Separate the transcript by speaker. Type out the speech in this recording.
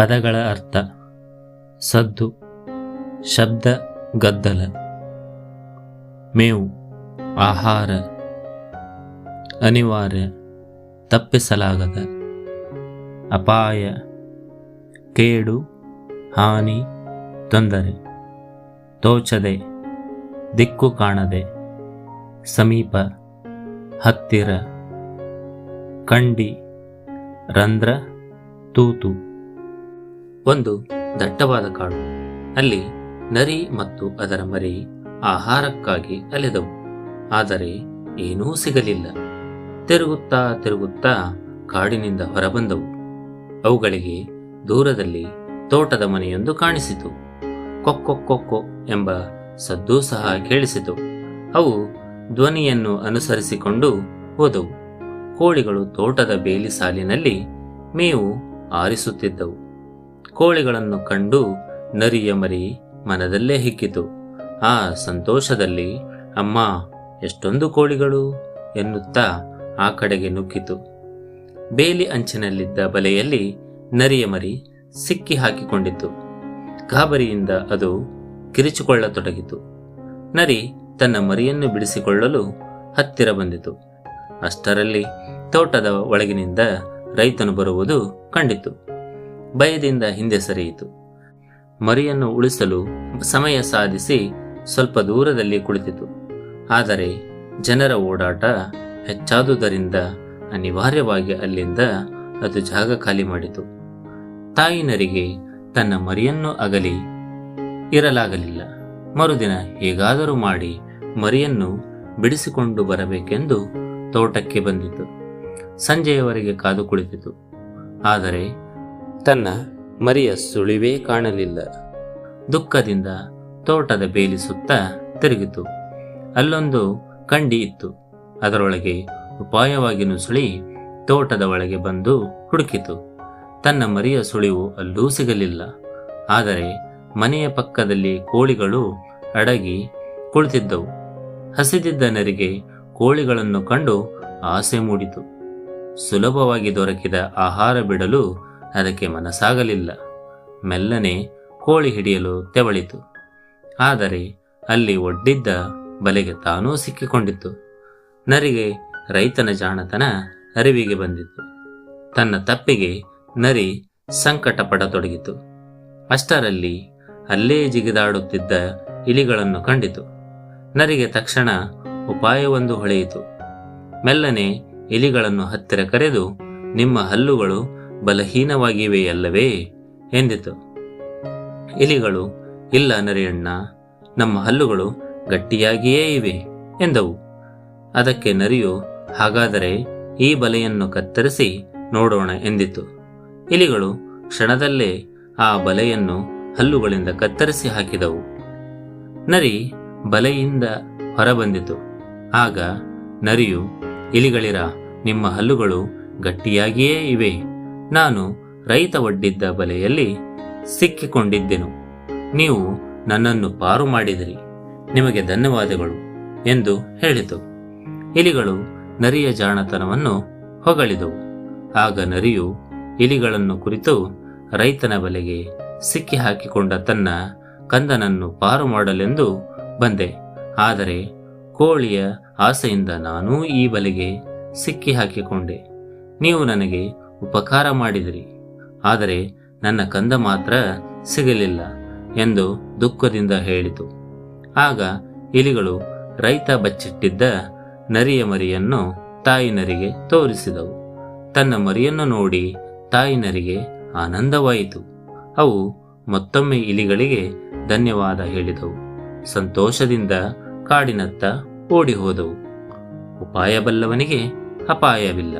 Speaker 1: ಪದಗಳ ಅರ್ಥ. ಸದ್ದು, ಶಬ್ದ, ಗದ್ದಲ. ಮೇವು, ಆಹಾರ. ಅನಿವಾರ್ಯ, ತಪ್ಪಿಸಲಾಗದ. ಅಪಾಯ, ಕೇಡು, ಹಾನಿ, ತೊಂದರೆ. ತೋಚದೆ, ದಿಕ್ಕು ಕಾಣದೆ. ಸಮೀಪ, ಹತ್ತಿರ. ಕಂಡಿ, ರಂಧ್ರ, ತೂತು. ಒಂದು ದಟ್ಟವಾದ ಕಾಡು. ಅಲ್ಲಿ ನರಿ ಮತ್ತು ಅದರ ಮರಿ ಆಹಾರಕ್ಕಾಗಿ ಅಲೆದವು. ಆದರೆ ಏನೂ ಸಿಗಲಿಲ್ಲ. ತಿರುಗುತ್ತಾ ತಿರುಗುತ್ತಾ ಕಾಡಿನಿಂದ ಹೊರಬಂದವು. ಅವುಗಳಿಗೆ ದೂರದಲ್ಲಿ ತೋಟದ ಮನೆಯೊಂದು ಕಾಣಿಸಿತು. ಕೊಕ್ಕೊಕ್ಕೊಕ್ಕೊ ಎಂಬ ಸದ್ದು ಸಹ ಕೇಳಿಸಿತು. ಅವು ಧ್ವನಿಯನ್ನು ಅನುಸರಿಸಿಕೊಂಡು ಹೋದವು. ಕೋಳಿಗಳು ತೋಟದ ಬೇಲಿ ಸಾಲಿನಲ್ಲಿ ಮೇವು ಆರಿಸುತ್ತಿದ್ದವು. ಕೋಳಿಗಳನ್ನು ಕಂಡು ನರಿಯ ಮರಿ ಮನದಲ್ಲೇ ಹಿಕ್ಕಿತು. ಆ ಸಂತೋಷದಲ್ಲಿ, ಅಮ್ಮ, ಎಷ್ಟೊಂದು ಕೋಳಿಗಳು? ಎನ್ನುತ್ತಾ ಆ ಕಡೆಗೆ ನುಗ್ಗಿತು. ಬೇಲಿ ಅಂಚಿನಲ್ಲಿದ್ದ ಬಲೆಯಲ್ಲಿ ನರಿಯ ಮರಿ ಸಿಕ್ಕಿ ಹಾಕಿಕೊಂಡಿತು ಗಾಬರಿಯಿಂದ ಅದು ಕಿರಿಚಿಕೊಳ್ಳತೊಡಗಿತು. ನರಿ ತನ್ನ ಮರಿಯನ್ನು ಬಿಡಿಸಿಕೊಳ್ಳಲು ಹತ್ತಿರ ಬಂದಿತು. ಅಷ್ಟರಲ್ಲಿ ತೋಟದ ಒಳಗಿನಿಂದ ರೈತನು ಬರುವುದು ಕಂಡಿತು. ಭಯದಿಂದ ಹಿಂದೆ ಸರಿಯಿತು. ಮರಿಯನ್ನು ಉಳಿಸಲು ಸಮಯ ಸಾಧಿಸಿ ಸ್ವಲ್ಪ ದೂರದಲ್ಲಿ ಕುಳಿತಿತು. ಆದರೆ ಜನರ ಓಡಾಟ ಹೆಚ್ಚಾದುದರಿಂದ ಅನಿವಾರ್ಯವಾಗಿ ಅಲ್ಲಿಂದ ಅದು ಜಾಗ ಖಾಲಿ ಮಾಡಿತು. ತಾಯಿನರಿಗೆ ತನ್ನ ಮರಿಯನ್ನು ಅಗಲಿ ಇರಲಾಗಲಿಲ್ಲ. ಮರುದಿನ ಹೇಗಾದರೂ ಮಾಡಿ ಮರಿಯನ್ನು ಬಿಡಿಸಿಕೊಂಡು ಬರಬೇಕೆಂದು ತೋಟಕ್ಕೆ ಬಂದಿತು. ಸಂಜೆಯವರೆಗೆ ಕಾದು ಕುಳಿತಿತು. ಆದರೆ ತನ್ನ ಮರಿಯ ಸುಳಿವೇ ಕಾಣಲಿಲ್ಲ. ದುಃಖದಿಂದ ತೋಟದ ಬೇಲಿ ಸುತ್ತ ತಿರುಗಿತು. ಅಲ್ಲೊಂದು ಕಂಡಿ ಇತ್ತು. ಅದರೊಳಗೆ ಉಪಾಯವಾಗಿ ನುಸುಳಿ ತೋಟದ ಒಳಗೆ ಬಂದು ಹುಡುಕಿತು. ತನ್ನ ಮರಿಯ ಸುಳಿವು ಅಲ್ಲೂ ಸಿಗಲಿಲ್ಲ. ಆದರೆ ಮನೆಯ ಪಕ್ಕದಲ್ಲಿ ಕೋಳಿಗಳು ಅಡಗಿ ಕುಳಿತಿದ್ದವು. ಹಸಿದಿದ್ದ ನರಿಗೆ ಕೋಳಿಗಳನ್ನು ಕಂಡು ಆಸೆ ಮೂಡಿತು. ಸುಲಭವಾಗಿ ದೊರಕಿದ ಆಹಾರ ಬಿಡಲು ಅದಕ್ಕೆ ಮನಸ್ಸಾಗಲಿಲ್ಲ. ಮೆಲ್ಲನೆ ಕೋಳಿ ಹಿಡಿಯಲು ತೆವಳಿತು. ಆದರೆ ಅಲ್ಲಿ ಒಡ್ಡಿದ್ದ ಬಲೆಗೆ ತಾನೂ ಸಿಕ್ಕಿಕೊಂಡಿತ್ತು. ನರಿಗೆ ರೈತನ ಜಾಣತನ ಅರಿವಿಗೆ ಬಂದಿತು ತನ್ನ ತಪ್ಪಿಗೆ ನರಿ ಸಂಕಟ ಪಡತೊಡಗಿತು ಅಷ್ಟರಲ್ಲಿ ಅಲ್ಲೇ ಜಿಗಿದಾಡುತ್ತಿದ್ದ ಇಲಿಗಳನ್ನು ಕಂಡಿತು. ನರಿಗೆ ತಕ್ಷಣ ಉಪಾಯವೊಂದು ಹೊಳೆಯಿತು. ಮೆಲ್ಲನೆ ಇಲಿಗಳನ್ನು ಹತ್ತಿರ ಕರೆದು, ನಿಮ್ಮ ಹಲ್ಲುಗಳು ಬಲಹೀನವಾಗಿವೆಯಲ್ಲವೇ? ಎಂದಿತು. ಇಲಿಗಳು, ಇಲ್ಲ ನರಿಯಣ್ಣ ನಮ್ಮ ಹಲ್ಲುಗಳು ಗಟ್ಟಿಯಾಗಿಯೇ ಇವೆ ಎಂದವು. ಅದಕ್ಕೆ ನರಿಯು, ಹಾಗಾದರೆ ಈ ಬಲೆಯನ್ನು ಕತ್ತರಿಸಿ ನೋಡೋಣ ಎಂದಿತು. ಇಲಿಗಳು ಕ್ಷಣದಲ್ಲೇ ಆ ಬಲೆಯನ್ನು ಹಲ್ಲುಗಳಿಂದ ಕತ್ತರಿಸಿ ಹಾಕಿದವು. ನರಿ ಬಲೆಯಿಂದ ಹೊರಬಂದಿತು. ಆಗ ನರಿಯು, ಇಲಿಗಳಿರ, ನಿಮ್ಮ ಹಲ್ಲುಗಳು ಗಟ್ಟಿಯಾಗಿಯೇ ಇವೆ. ನಾನು ರೈತ ಒಡ್ಡಿದ್ದ ಬಲೆಯಲ್ಲಿ ಸಿಕ್ಕಿಕೊಂಡಿದ್ದೆನು. ನೀವು ನನ್ನನ್ನು ಪಾರು ಮಾಡಿದಿರಿ. ನಿಮಗೆ ಧನ್ಯವಾದಗಳು ಎಂದು ಹೇಳಿತು. ಇಲಿಗಳು ನರಿಯ ಜಾಣತನವನ್ನು ಹೊಗಳಿದವು. ಆಗ ನರಿಯು ಇಲಿಗಳನ್ನು ಕುರಿತು ರೈತನ ಬಲೆಗೆ ಸಿಕ್ಕಿ ಹಾಕಿಕೊಂಡ ತನ್ನ ಕಂದನನ್ನು ಪಾರು ಮಾಡಲೆಂದು ಬಂದೆ. ಆದರೆ ಕೋಳಿಯ ಆಸೆಯಿಂದ ನಾನೂ ಈ ಬಲೆಗೆ ಸಿಕ್ಕಿ ಹಾಕಿಕೊಂಡೆ ನೀವು ನನಗೆ ಉಪಕಾರ ಮಾಡಿದಿರಿ. ಆದರೆ ನನ್ನ ಕಂದ ಮಾತ್ರ ಸಿಗಲಿಲ್ಲ ಎಂದು ದುಃಖದಿಂದ ಹೇಳಿತು. ಆಗ ಇಲಿಗಳು ರೈತ ಬಚ್ಚಿಟ್ಟಿದ್ದ ನರಿಯ ಮರಿಯನ್ನು ತಾಯಿ ನರಿಗೆ ತೋರಿಸಿದವು. ತನ್ನ ಮರಿಯನ್ನು ನೋಡಿ ತಾಯಿ ನರಿಗೆ ಆನಂದವಾಯಿತು. ಅವು ಮತ್ತೊಮ್ಮೆ ಇಲಿಗಳಿಗೆ ಧನ್ಯವಾದ ಹೇಳಿದವು. ಸಂತೋಷದಿಂದ ಕಾಡಿನತ್ತ ಓಡಿ ಹೋದವು ಉಪಾಯ ಬಲ್ಲವನಿಗೆ ಅಪಾಯವಿಲ್ಲ.